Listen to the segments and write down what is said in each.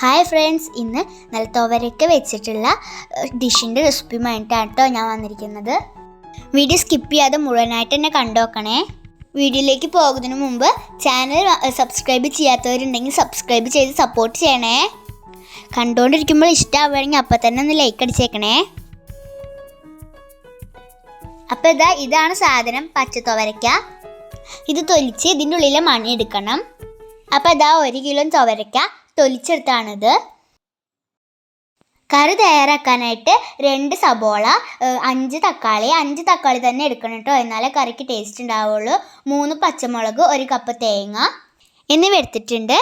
Hi friends ഇന്ന് നിലത്തോവരയ്ക്ക് തുവരയ്ക്ക് വെച്ചിട്ടുള്ള ഡിഷിന്റെ റെസിപ്പിയുമായിട്ടാണ് കേട്ടോ ഞാൻ വന്നിരിക്കുന്നത്. വീഡിയോ സ്കിപ്പ് ചെയ്യാതെ മുഴുവനായിട്ട് തന്നെ കണ്ടോക്കണേ. വീഡിയോയിലേക്ക് പോകുന്നതിന് മുമ്പ് ചാനൽ സബ്സ്ക്രൈബ് ചെയ്യാത്തവരുണ്ടെങ്കിൽ സബ്സ്ക്രൈബ് ചെയ്ത് സപ്പോർട്ട് ചെയ്യണേ. കണ്ടുകൊണ്ടിരിക്കുമ്പോൾ ഇഷ്ടമാവുകയാണെങ്കിൽ അപ്പം തന്നെ ഒന്ന് ലൈക്ക് അടിച്ചേക്കണേ. അപ്പോൾ ഇതാ ഇതാണ് സാധനം പച്ചത്തുവരയ്ക്ക. ഇത് തൊലിച്ച് ഇതിന്റെ ഉള്ളിലെ മണി എടുക്കണം. അപ്പോൾ ഇതാ ഒരു കിലോ തുവരയ്ക്ക. തൊലിച്ചെടുത്താണിത്. കറി തയ്യാറാക്കാനായിട്ട് രണ്ട് സബോള അഞ്ച് തക്കാളി അഞ്ച് തക്കാളി തന്നെ എടുക്കണം കേട്ടോ. എന്നാലേ കറിക്ക് ടേസ്റ്റ് ഉണ്ടാവുള്ളൂ. മൂന്ന് പച്ചമുളക് ഒരു കപ്പ് തേങ്ങ എന്നിവ എടുത്തിട്ടുണ്ട്.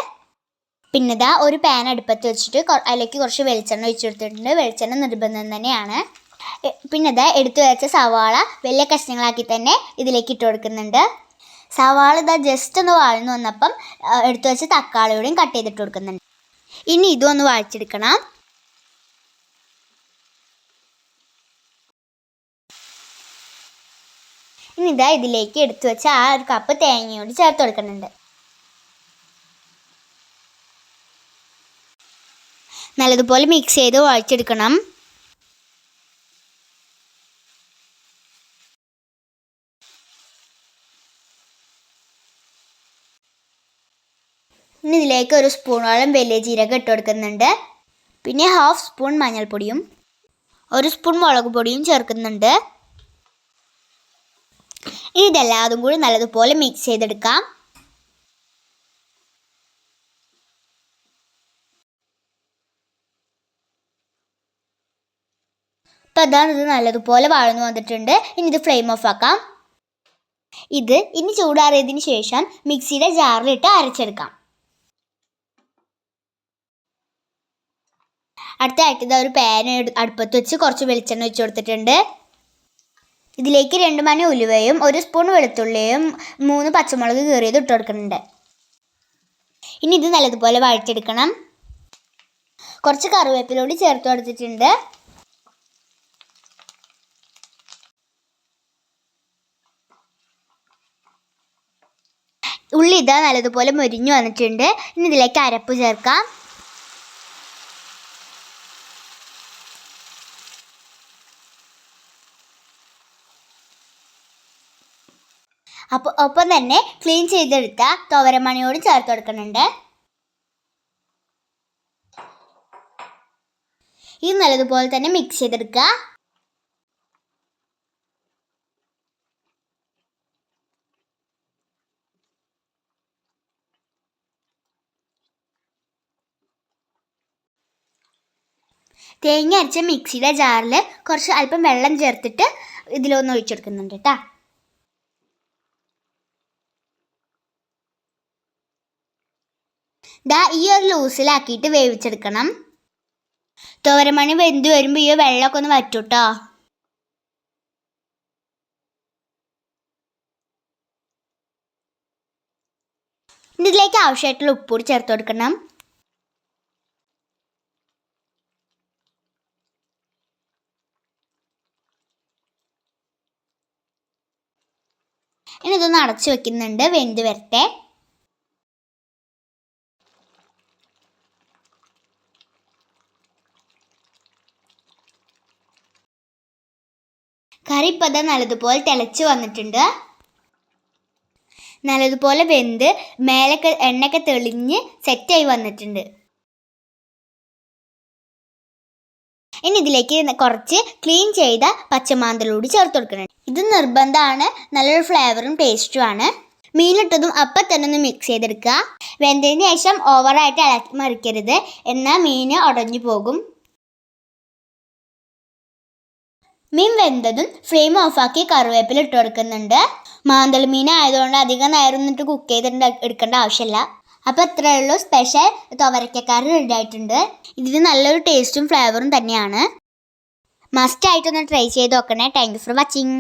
പിന്നെ ഇതാ ഒരു പാൻ അടുപ്പത്ത് വെച്ചിട്ട് അതിലേക്ക് കുറച്ച് വെളിച്ചെണ്ണ ഒഴിച്ചു കൊടുത്തിട്ടുണ്ട്. വെളിച്ചെണ്ണ നിർബന്ധം തന്നെയാണ്. പിന്നെ ഇതാ എടുത്തു വെച്ച സവാള വലിയ കഷ്ണങ്ങളാക്കി തന്നെ ഇതിലേക്ക് ഇട്ട് കൊടുക്കുന്നുണ്ട്. സവാള ഇതാ ജസ്റ്റ് ഒന്ന് വാഴ്ന്നു വന്നപ്പം എടുത്തു വെച്ച തക്കാളിയോടെയും കട്ട് ചെയ്തിട്ട് കൊടുക്കുന്നുണ്ട്. ഇനി ഇതും ഒന്ന് വാഴിച്ചെടുക്കണം ഇനി ഇതാ ഇതിലേക്ക് എടുത്തു വെച്ച ആ ഒരു കപ്പ് തേങ്ങയോട് ചേർത്ത് കൊടുക്കുന്നുണ്ട്. നല്ലതുപോലെ മിക്സ് ചെയ്ത് വാഴിച്ചെടുക്കണം ഇനി ഇതിലേക്ക് ഒരു സ്പൂണോളം വലിയ ജീരകം ഇട്ട് കൊടുക്കുന്നുണ്ട്. പിന്നെ ഹാഫ് സ്പൂൺ മഞ്ഞൾപ്പൊടിയും ഒരു സ്പൂൺ മുളക് പൊടിയും ചേർക്കുന്നുണ്ട്. ഇനി ഇതെല്ലാതും കൂടി നല്ലതുപോലെ മിക്സ് ചെയ്തെടുക്കാം. അപ്പോൾ അതാണ് ഇത് നല്ലതുപോലെ വാഴ്ന്നു വന്നിട്ടുണ്ട്. ഇനി ഇത് ഫ്ലെയിം ഓഫ് ആക്കാം. ഇത് ഇനി ചൂടാറിയതിന് ശേഷം മിക്സിയുടെ ജാറിലിട്ട് അരച്ചെടുക്കാം. അടുത്തായിട്ട് ഇതാ ഒരു പാൻ അടുപ്പത്ത് വെച്ച് കുറച്ച് വെളിച്ചെണ്ണ ഒഴിച്ച് കൊടുത്തിട്ടുണ്ട്. ഇതിലേക്ക് രണ്ട് മണി ഉലുവയും ഒരു സ്പൂൺ വെളുത്തുള്ളിയും മൂന്ന് പച്ചമുളക് കീറിയത് ഇട്ട് കൊടുക്കുന്നുണ്ട്. ഇനി ഇത് നല്ലതുപോലെ വഴറ്റിയെടുക്കണം. കുറച്ച് കറിവേപ്പിലൂടി ചേർത്ത് കൊടുത്തിട്ടുണ്ട്. ഉള്ളി ഇതാ നല്ലതുപോലെ മൊരിഞ്ഞു വന്നിട്ടുണ്ട്. ഇനി ഇതിലേക്ക് അരപ്പ് ചേർക്കാം. അപ്പോൾ ഒപ്പം തന്നെ ക്ലീൻ ചെയ്തെടുത്ത തോവരമണിയോടും ചേർത്ത് കൊടുക്കുന്നുണ്ട്. ഇത് നല്ലതുപോലെ തന്നെ മിക്സ് ചെയ്തെടുക്കുക. തേങ്ങ അരച്ച മിക്സിയുടെ ജാറിൽ കുറച്ച് അല്പം വെള്ളം ചേർത്തിട്ട് ഇതിലൊന്ന് ഒഴിച്ചെടുക്കുന്നുണ്ട് കേട്ടോ ദാ ഈ ഒരു ലൂസിലാക്കിയിട്ട് വേവിച്ചെടുക്കണം. തോരമണി വെന്ത് വരുമ്പോൾ ഈ വെള്ളമൊക്കെ ഒന്ന് വറ്റൂട്ടോ. ഇതിലേക്ക് ആവശ്യമായിട്ടുള്ള ഉപ്പൂടി ചേർത്ത് കൊടുക്കണം. ഇനി ഇതൊന്ന് അടച്ചു വെക്കുന്നുണ്ട്. വെന്ത് വരട്ടെ. കറി നല്ലതുപോലെ തിളച്ച് വന്നിട്ടുണ്ട്. നല്ലതുപോലെ വെന്ത് മേലൊക്കെ എണ്ണയൊക്കെ തെളിഞ്ഞ് സെറ്റായി വന്നിട്ടുണ്ട്. ഇനി ഇതിലേക്ക് കുറച്ച് ക്ലീൻ ചെയ്ത പച്ചമാന്തലൂടി ചേർത്ത് കൊടുക്കണം ഇത് നിർബന്ധമാണ്. നല്ലൊരു ഫ്ലേവറും ടേസ്റ്റും ആണ്. മീനിട്ടതും അപ്പം തന്നെ ഒന്ന് മിക്സ് ചെയ്തെടുക്കുക. വെന്തതിന് ശേഷം ഓവറായിട്ട് ഇളക്കി മറിക്കരുത്. എന്നാൽ മീൻ ഉടഞ്ഞു പോകും. മീൻ വെന്തതും ഫ്ലെയിം ഓഫാക്കി കറിവേപ്പില ഇട്ട് കൊടുക്കുന്നുണ്ട്. മാന്തൽ മീൻ ആയതുകൊണ്ട് അധികം നേരം നിന്നിട്ട് കുക്ക് ചെയ്തിട്ട് എടുക്കേണ്ട ആവശ്യമില്ല. അപ്പോൾ ഇത്രയേ ഉള്ളൂ സ്പെഷ്യൽ തുവരക്കക്കറി റെഡി ആയിട്ടുണ്ട്. ഇതിന് നല്ലൊരു ടേസ്റ്റും ഫ്ലേവറും തന്നെയാണ്. മസ്റ്റ് ആയിട്ടൊന്ന് ട്രൈ ചെയ്ത് നോക്കണേ. Thank you for watching